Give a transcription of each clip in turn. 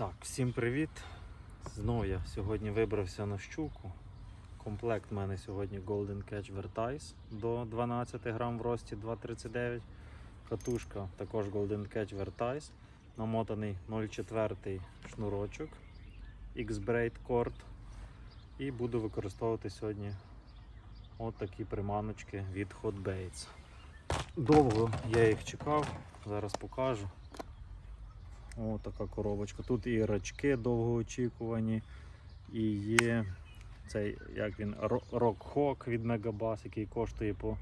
Так, всім привіт. Знову я сьогодні вибрався на щуку. Комплект в мене сьогодні Golden Catch Vertice до 12 грам в рості 2,39. Катушка також Golden Catch Vertice. Намотаний 0,4 шнурочок X-Braid Cord. І буду використовувати сьогодні от такі приманочки від Hot Baits. Довго я їх чекав, зараз покажу. О, така коробочка. Тут і рачки довгоочікувані, і є цей, як він, Рокхок від Мегабас, який коштує по,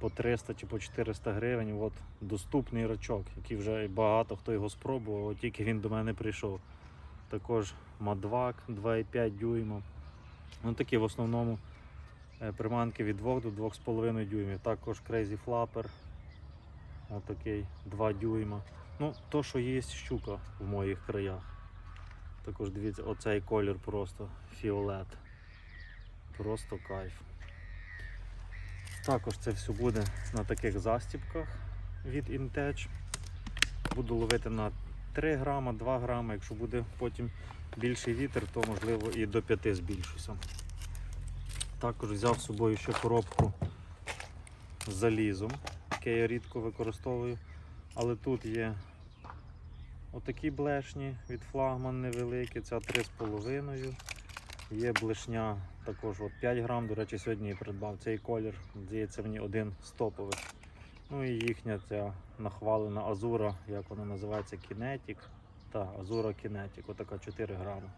по 300 чи по 400 гривень. От доступний рачок, який вже багато хто його спробував, тільки він до мене прийшов. Також Мадвак 2,5 дюйма. Ну такі в основному е, приманки від 2 до 2,5 дюймів. Також Crazy Flapper. Отакий 2 дюйма. Ну, то, що є щука в моїх краях. Також дивіться, оцей колір просто фіолет. Просто кайф. Також це все буде на таких застіпках від Intech. Буду ловити на 3 грама, 2 грама. Якщо буде потім більший вітер, то можливо і до 5 збільшуся. Також взяв з собою ще коробку з залізом, яке я рідко використовую. Але тут є отакі блешні від флагман невеликі, ця 3,5. Є блешня також от 5 грам. До речі, сьогодні я придбав цей колір. Здається, мені один стоповий. Ну і їхня ця нахвалена Азура, як вона називається, Kinetic. Та, Азура Kinetic, отака 4 грами.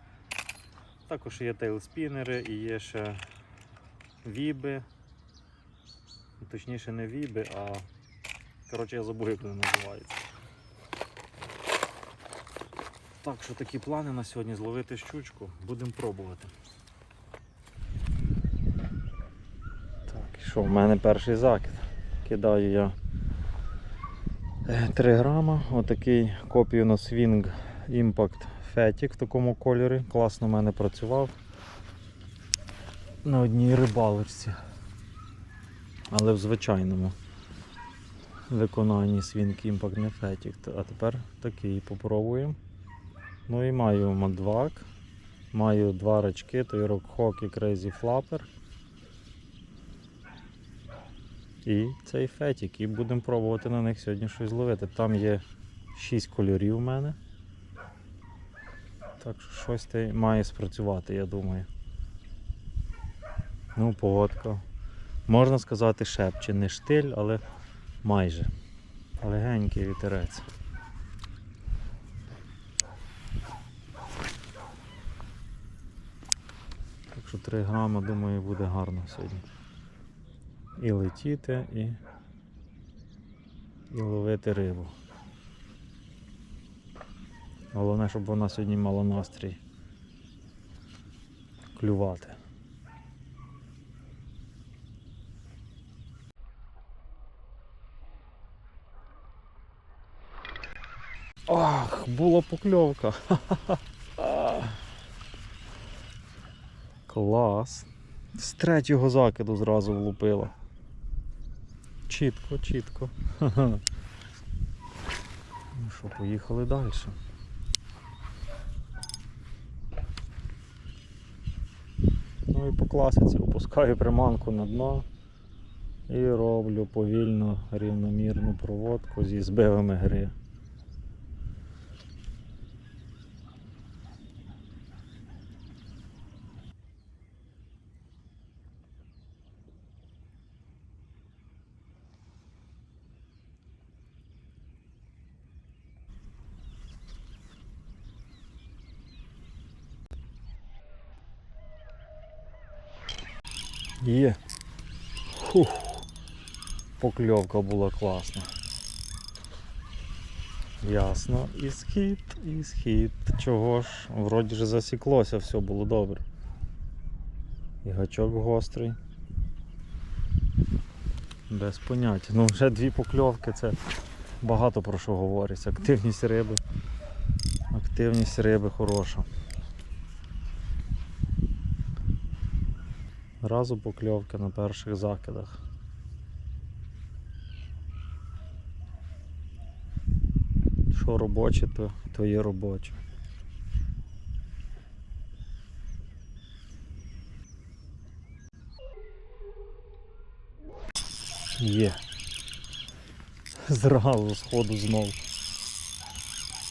Також є тейлспінери і є ще віби. Точніше не віби, а Коротше, я забув, як вони називаються. Так що такі плани на сьогодні зловити щучку. Будемо пробувати. Так, що, в мене перший закид. Кидаю я 3 грама. Отакий копію на Swing Impact Fetic в такому кольорі. Класно в мене працював на одній рибалочці. Але в звичайному виконанні Swing Impact не А тепер такий попробуємо. Ну і маю мадвак, маю два рачки, той Rockhawk і Crazy Flapper. І цей фетік. І будемо пробувати на них сьогодні щось зловити. Там є 6 кольорів у мене. Так що щось має спрацювати, я думаю. Ну, погодка. Можна сказати, шепче, не штиль, але майже. Легенький вітерець. Так що 3 грама, думаю, буде гарно сьогодні. І летіти, і, і ловити рибу. Головне, щоб вона сьогодні мала настрій клювати. Ах, була покльовка. Клас. З третього закиду зразу влупила. Чітко, чітко. Ну що, поїхали далі. Ну і по класиці опускаю приманку на дно і роблю повільно рівномірну проводку зі збивами гри. Є. Фух. Покльовка була класна. Ясно. І схід, і схід. Чого ж? Вроді ж засіклося, все було добре. І гачок гострий. Без поняття. Ну вже дві покльовки це багато про що говориться. Активність риби. Активність риби хороша. Разу покльовки на перших закидах. Що робоче, то твоє робоче. Є. Зразу сходу знову.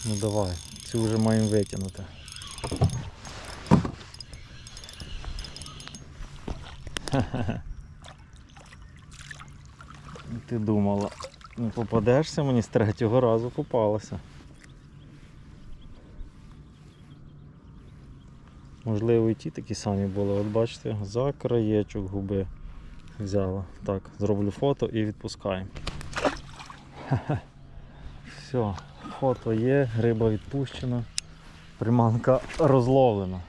Ну давай, цю вже маємо витягнути. Ха-ха. Ти думала не попадешся мені з третього разу попалася. Можливо, і ті такі самі були. От бачите, за краєчок губи взяла. Так, зроблю фото і відпускаємо. Все, фото є, риба відпущена, приманка розловлена.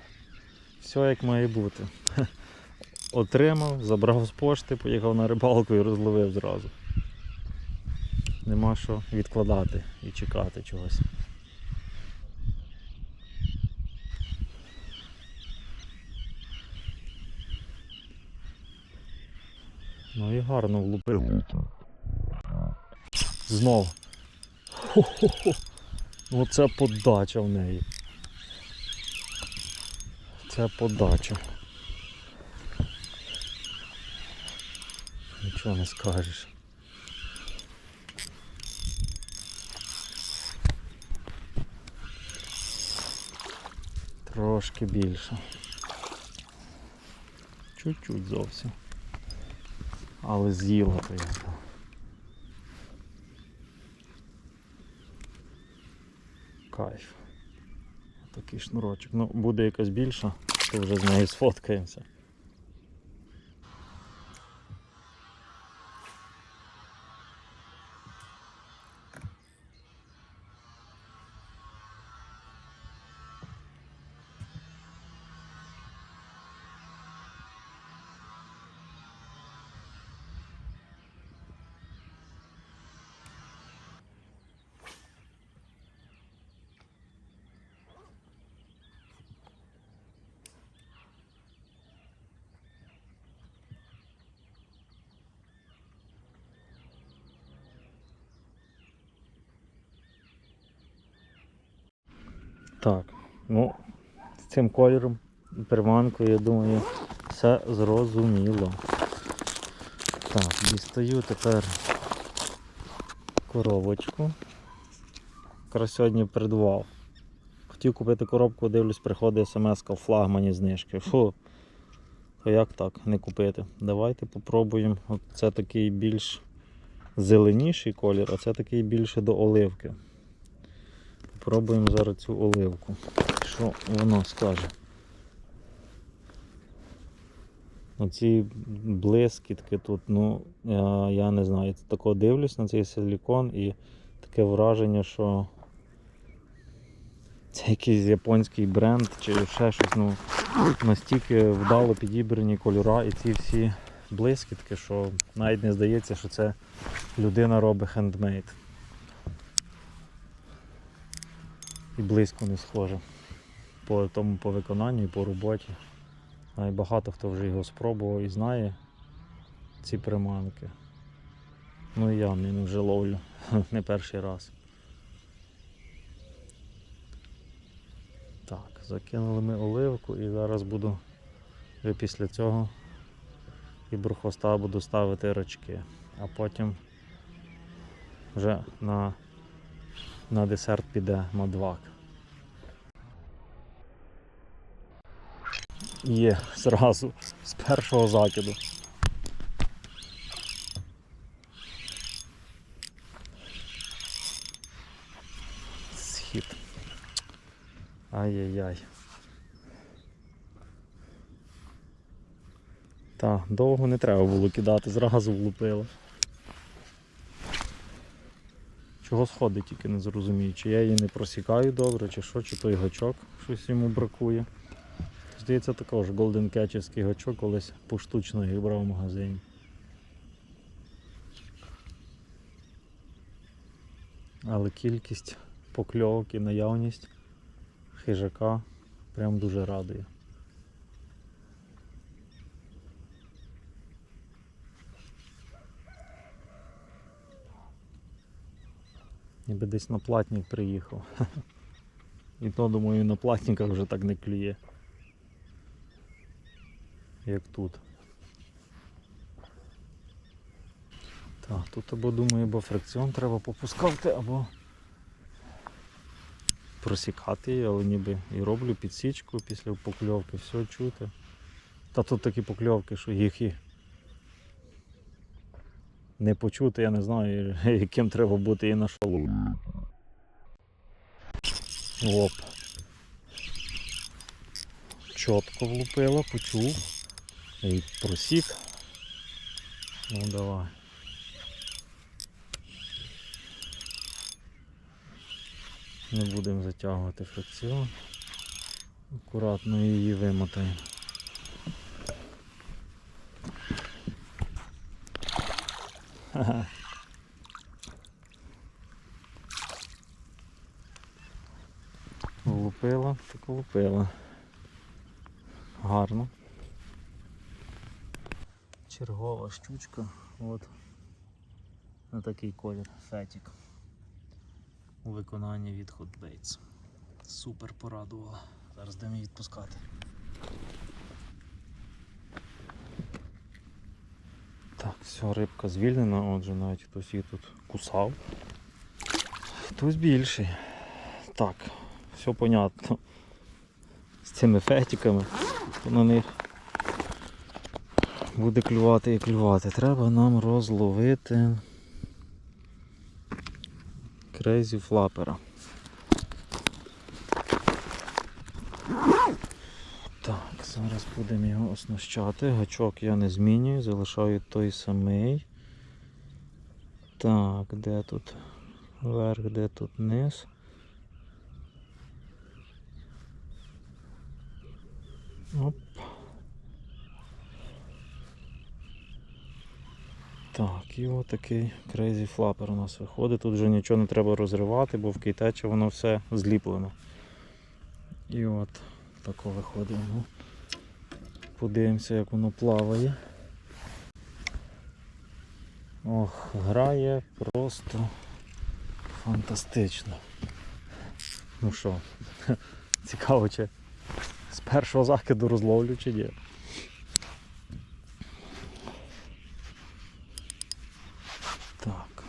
Все як має бути. Отримав, забрав з пошти, поїхав на рибалку і розловив зразу. Нема що відкладати і чекати чогось. Ну і гарно влупив. Знов. Хо-хо-хо. Оце подача в неї. Це подача. Нічого не скажеш. Трошки більше. Чуть-чуть зовсім. Але з'їла то я. Кайф. Такий шнурочок. Ну, буде якась більша, то вже з нею сфоткаємося. Так, ну, з цим кольором, приманкою, я думаю, все зрозуміло. Так, дістаю тепер коробочку. Якраз сьогодні придбав. Хотів купити коробку, дивлюсь, приходить смс в флагмані знижки. Фу. То як так не купити? Давайте попробуємо. От це такий більш зеленіший колір, а це такий більше до оливки. Попробуємо зараз цю оливку. Що воно скаже? Оці блискітки тут, ну, я, я не знаю. Тако дивлюсь на цей силікон і таке враження, що це якийсь японський бренд чи ще щось. Ну, настільки вдало підібрані кольора і ці всі блискітки, що навіть не здається, що це людина робить хендмейд. І близько не схоже. По тому по виконанню і по роботі. Навіть багато хто вже його спробував і знає ці приманки. Ну і я ним вже ловлю не перший раз. Так, закинули ми оливку і зараз буду вже після цього і бурхоста буду ставити рачки, а потім вже на, на десерт піде мадвак. Є зразу з першого закиду. Схід. Ай-яй-яй. Так, довго не треба було кидати, зразу влупило. Чого сходить, тільки не зрозумію, чи я її не просікаю добре, чи що, чи той гачок щось йому бракує. Здається, також Golden Catchівський гачок колись поштучно їх брав в магазині. Але кількість покльовок і наявність хижака прям дуже радує. Ніби десь на платник приїхав. І то, думаю, на платниках вже так не клює. Як тут. Так, тут або думаю, або фрикціон треба попускати, або просікати її, але ніби і роблю підсічку після покльовки, все чути. Та тут такі покльовки, що їх і не почути, я не знаю, яким треба бути і на шолу. Оп. Чітко влупила, почув. І просік. Ну давай. Не будемо затягувати фрикціон. Акуратно її вимотаємо. Лупила, так лупила. Гарно. Чергова щучка. От. На такий колір. Фетік. У виконанні від Hot Baits. Супер порадувала. Зараз будемо її відпускати. Так, все, рибка звільнена, отже навіть хтось її тут кусав. Хтось більший. Так, все понятно. З цими фетиками, на них буде клювати і клювати. Треба нам розловити крейзі флапера. Так, зараз будемо його оснащати. Гачок я не змінюю, залишаю той самий. Так, де тут верх, де тут низ. Оп. Так, і отакий Crazy Flapper у нас виходить. Тут вже нічого не треба розривати, бо в кейтечі воно все зліплено. І от тако виходить. Подивимося, як воно плаває. Ох, грає просто фантастично. Ну що, цікаво, чи з першого закиду розловлю чи ні. Так.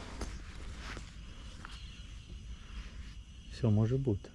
Все може бути.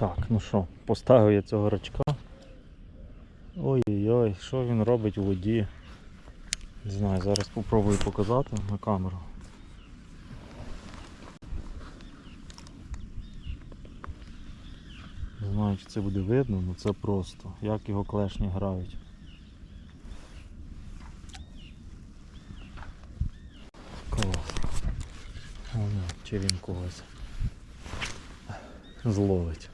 Так, ну що, поставив я цього рачка. Ой-ой-ой, що він робить у воді? Не знаю, зараз спробую показати на камеру. Не знаю, чи це буде видно, але це просто. Як його клешні грають. Клас. Чи він когось зловить.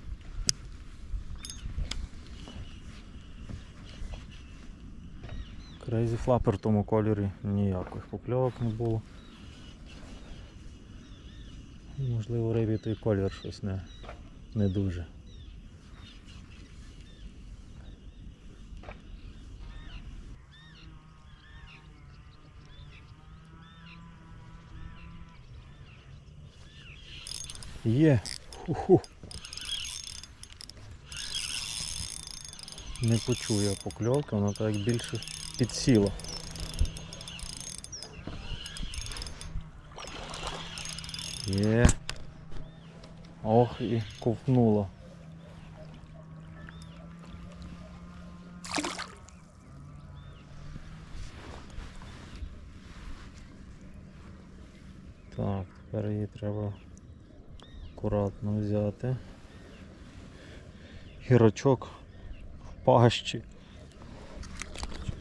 Crazy Flapper в тому кольорі ніяких покльовок не було. Можливо, рибі той колір щось не, не дуже. Є. Ху-ху. Не почує покльовка, вона так більше підсіла. Є. Ох і ковтнула. Так, тепер її треба акуратно взяти. Гірочок в пащі.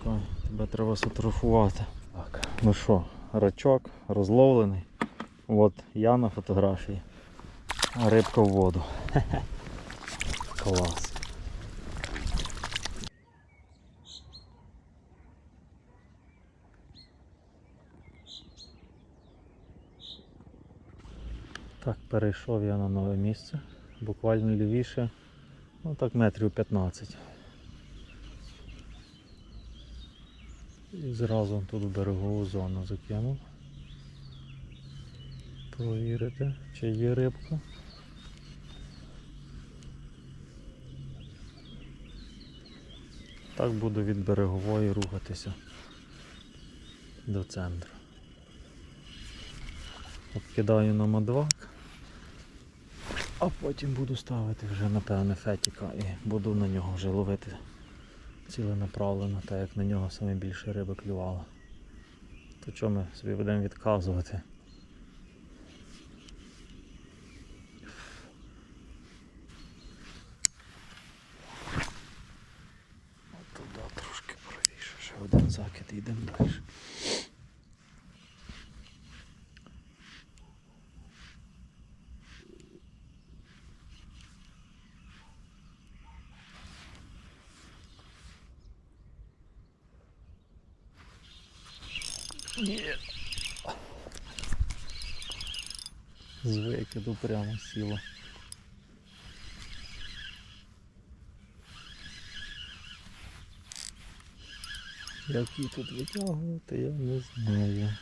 Чекай, тебе треба сфотографувати. Так, ну що, рачок розловлений. От я на фотографії. Рибка в воду. Клас. Так, перейшов я на нове місце. Буквально лівіше, ну так метрів 15. І зразу тут берегову зону закинув. Провірити, чи є рибка. Так буду від берегової рухатися до центру. Обкидаю на мадвак, а потім буду ставити вже напевне фетіка і буду на нього вже ловити ціленаправлено, так як на нього саме більше риби клювало. То чому ми собі будемо відказувати? От Туди трошки правіше, ще один закид і йдемо далі. Ні. З викиду прямо сіло. Як її тут витягувати, я не знаю.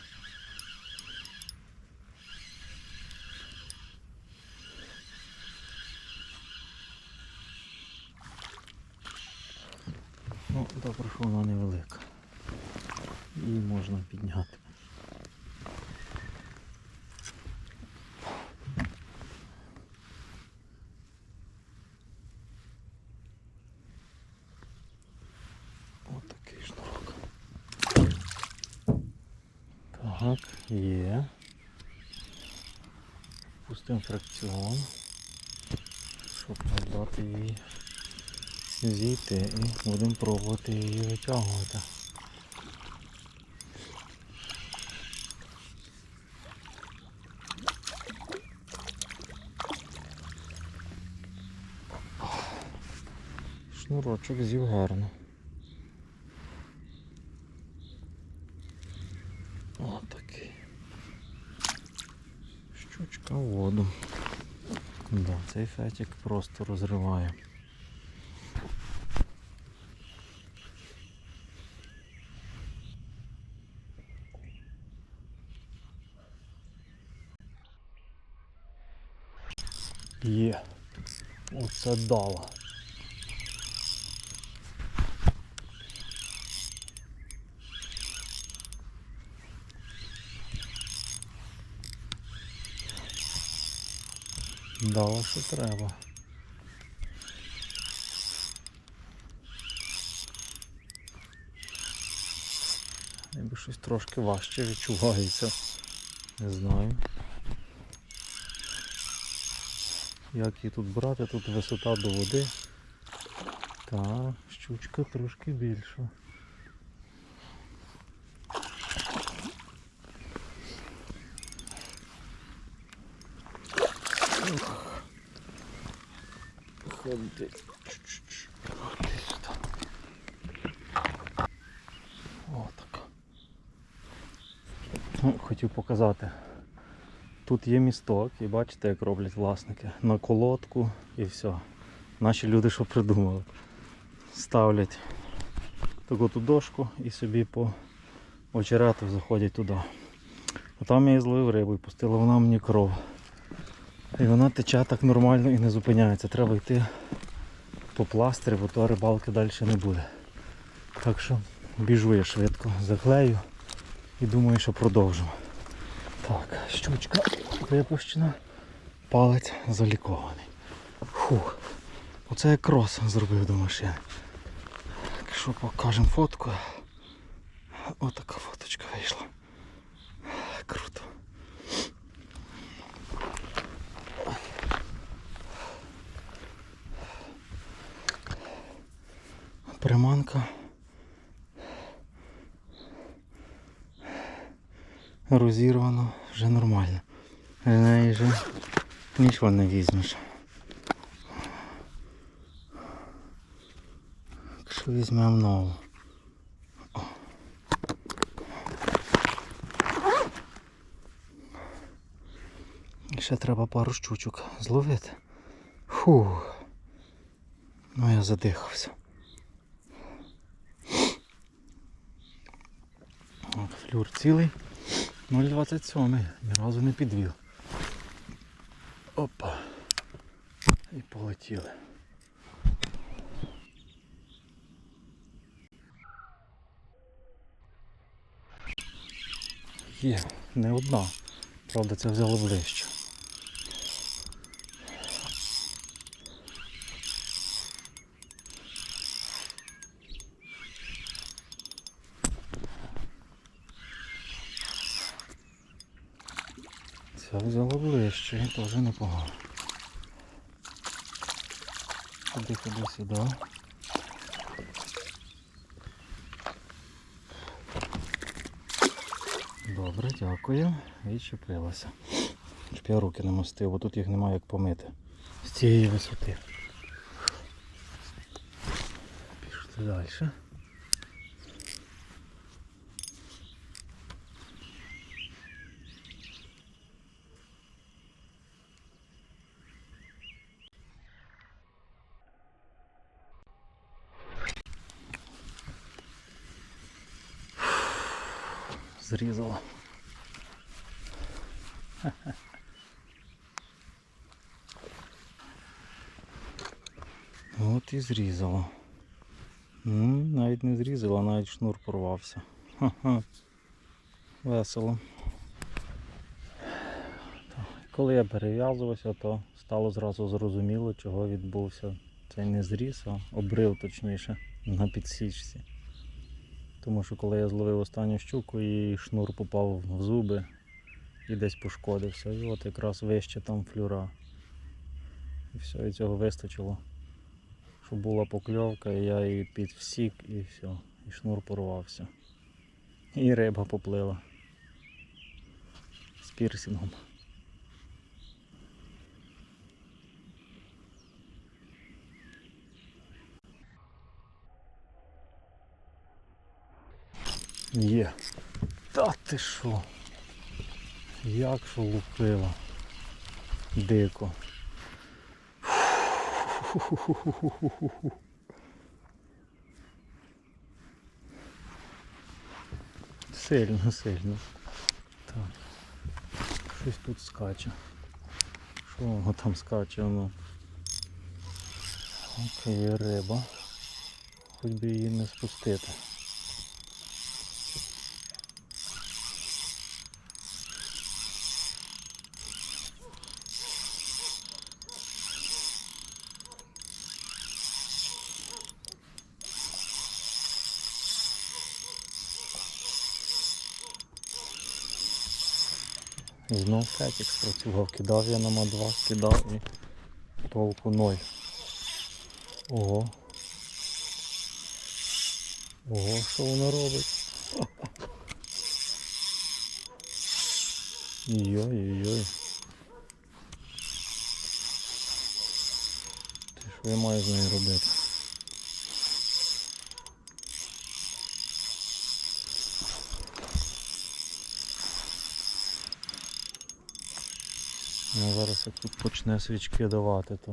Ну, добре, що вона невелика. Її можна підняти. Ось такий шнурок. Так, є. Фракціон, щоб дати їй зійти і будемо пробувати її витягувати. Шнурочок зів гарно. Отакий. Щучка в воду. Да, цей фетик просто розриває. Є. Оце дало. Дало, що треба. Ніби щось трошки важче відчувається. Не знаю. Як її тут брати? Тут висота до води. Та, щучка трошки більша. Сюди. Отак. Ну, хотів показати. Тут є місток і бачите, як роблять власники. На колодку і все. Наші люди що придумали? Ставлять таку ту дошку і собі по очерету заходять туди. А там я і зловив рибу і пустила вона мені кров. І вона тече так нормально і не зупиняється. Треба йти по пластирі, бо то рибалки далі не буде. Так що біжу я швидко, заклею і думаю, що продовжимо. Так, щучка випущена, палець залікований. Фух. Оце я крос зробив до машини. Якщо покажемо фотку. Отака фоточка вийшла. Круто. Приманка. Розірвано вже нормально. неї же нічого не візьмеш. Якщо візьмемо нову. Ще треба пару щучок зловити. Фух. Ну я задихався. От, Флюр цілий. 0,27. Ні разу не підвів. Опа. І полетіли. Є, не одна. Правда, це взяло ближче. Це взяло і теж непогано. Ходи, ходи сюди. Добре, дякую. Відчепилася. Щоб я руки не бо тут їх немає як помити. З цієї висоти. Пішли далі. Зрізала. От і зрізала. М, Навіть не зрізала, навіть шнур порвався. Весело. Коли я перев'язувався, то стало зразу зрозуміло, чого відбувся цей не зріз, а обрив точніше на підсічці. Тому що коли я зловив останню щуку і шнур попав в зуби і десь пошкодився. І от якраз вище там флюра. І все, і цього вистачило. Щоб була покльовка, і я її підсік і все. І шнур порвався. І риба поплила. З пірсингом. Є. Та ти що? Як що лупила? Дико. Сильно, сильно. Так. Щось тут скаче. Що воно там скаче? Воно? Окей, риба. Хоч би її не спустити. Знов фетік спрацював, кидав я на ма-2, кидав і толку ноль. Ого. Ого, що воно робить? Йой-йой-йой. Ти що я маю з нею робити? Ну зараз як тут почне свічки давати, то.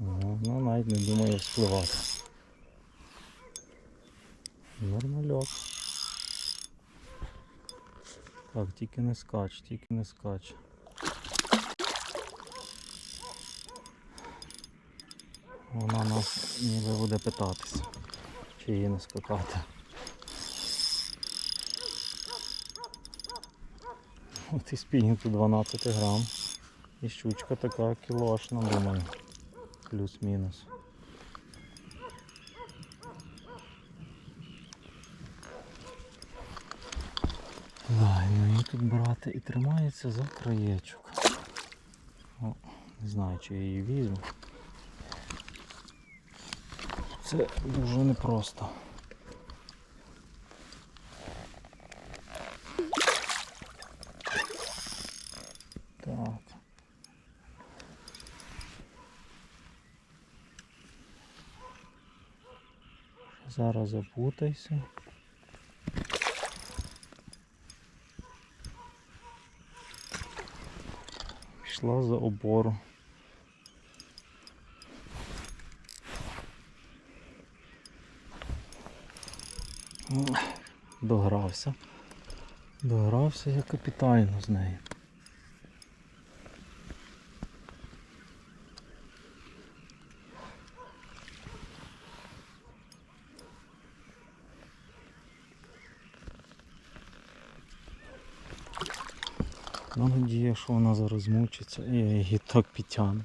Ну, навіть не думаю вспливати. Нормальок. Так, тільки не скач, тільки не скач. Вона нас ніби буде питатися, чи її не скакати. От і спінінг тут 12 грам. І щучка така кілошна, думаю. Плюс-мінус. Ну її тут брати і тримається за краєчок. О, не знаю, чи я її візьму. Це дуже непросто. Так. Зараз запутайся. Пішла за обору. Догрався. Догрався я капітально з нею. Ну, надія, що вона зараз змучиться і я її так підтягну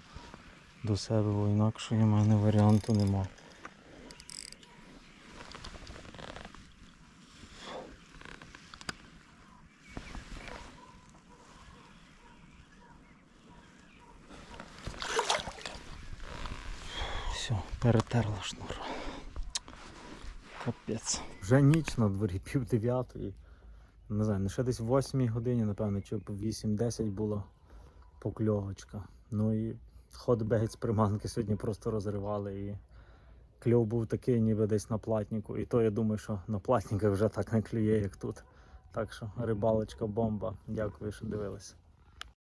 до себе, бо інакше в мене варіанту нема. Все, перетерла шнур. Капець. Вже ніч на дворі, пів дев'ятої. Не знаю, ну ще десь в 8 годині, напевно, чи по 8-10 була покльовочка. Ну і ход бегець приманки сьогодні просто розривали і кльов був такий, ніби десь на платнику. І то я думаю, що на платниках вже так не клює, як тут. Так що рибалочка бомба. Дякую, що дивилися.